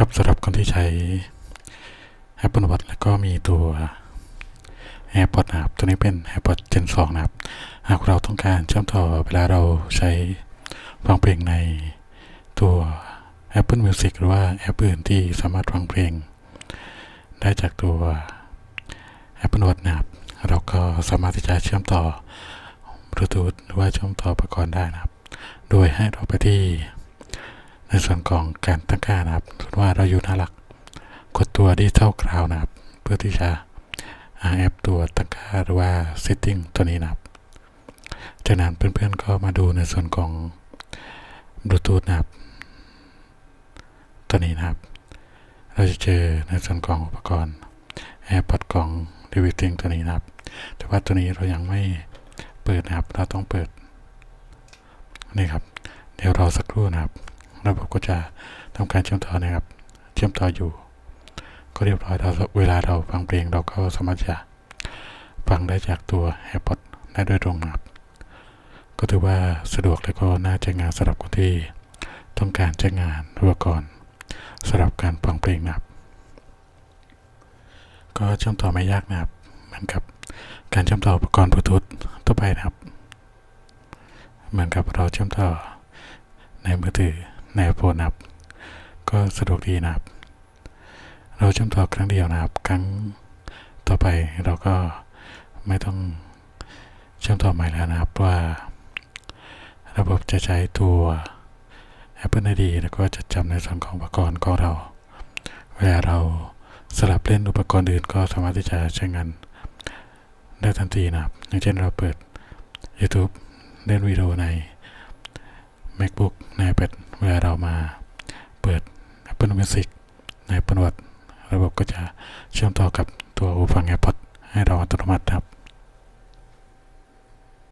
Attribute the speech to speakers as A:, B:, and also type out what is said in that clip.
A: กับสำหรับคนที่ใช้ Apple Watch แล้วก็มีตัว AirPods นะครับ ตัวนี้เป็น AirPods Gen 2 นะครับ หากเราต้องการเชื่อมต่อเวลาเราใช้ฟังเพลงในตัว Apple Music หรือว่าแอปอื่นที่สามารถฟังเพลง ได้จากตัว Apple Watch นะครับ เราก็สามารถที่จะเชื่อมต่อบลูทูธหรือว่าเชื่อมต่ออุปกรณ์ได้นะครับ โดยให้เราไปที่ ในส่วนของการตั้งค่านะครับสมมติว่าเราอยู่หน้าหลัก กดตัวดิจิทัลคลาวนะครับ เพื่อที่จะแอปตัวตั้งค่าหรือว่า setting ตัวนี้นะครับ จากนั้นเพื่อนๆก็มาดูในส่วนของบลูทูธนะครับ ตัวนี้นะครับ เราจะเจอในส่วนของอุปกรณ์ AirPods ของ d v d ตัวนี้นะครับ แต่ว่าตัวนี้เรายังไม่เปิดนะครับ เราต้องเปิด นี่ครับ เดี๋ยวรอสักครู่นะครับ ระบบก็จะทำการเชื่อมต่อนะครับ เชื่อมต่ออยู่ ก็เรียบร้อยเราเวลาเราฟังเพลงเราก็สามารถจะฟังได้จากตัว AirPods ได้โดยตรงนะครับ ก็ถือว่าสะดวกและก็น่าใช้งานสำหรับคนที่ต้องการใช้งานอุปกรณ์สำหรับการฟังเพลงนะครับ ก็เชื่อมต่อไม่ยากนะครับเหมือนกับการเชื่อมต่ออุปกรณ์บลูทูธทั่วไปนะครับ เหมือนกับเราเชื่อมต่อในมือถือ ในโฟนนะครับ ก็สะดวกดีนะครับ เราเชื่อมต่อครั้งเดียวนะครับ ครั้งต่อไปเราก็ไม่ต้องเชื่อมต่อใหม่แล้วนะครับว่า ระบบจะใช้ตัว Apple ID แล้วก็จะจำในส่วนของอุปกรณ์ของเรา เวลาเราสลับเล่นอุปกรณ์อื่นก็สามารถที่จะใช้งานได้ทันทีนะครับ อย่างเช่นเราเปิด YouTube เล่นวิดีโอใน MacBook ใน iPad เวลาเรามาเปิด Apple Music ใน Apple Watch ระบบก็จะเชื่อมต่อกับตัวหูฟัง AirPods ให้เราอัตโนมัติครับ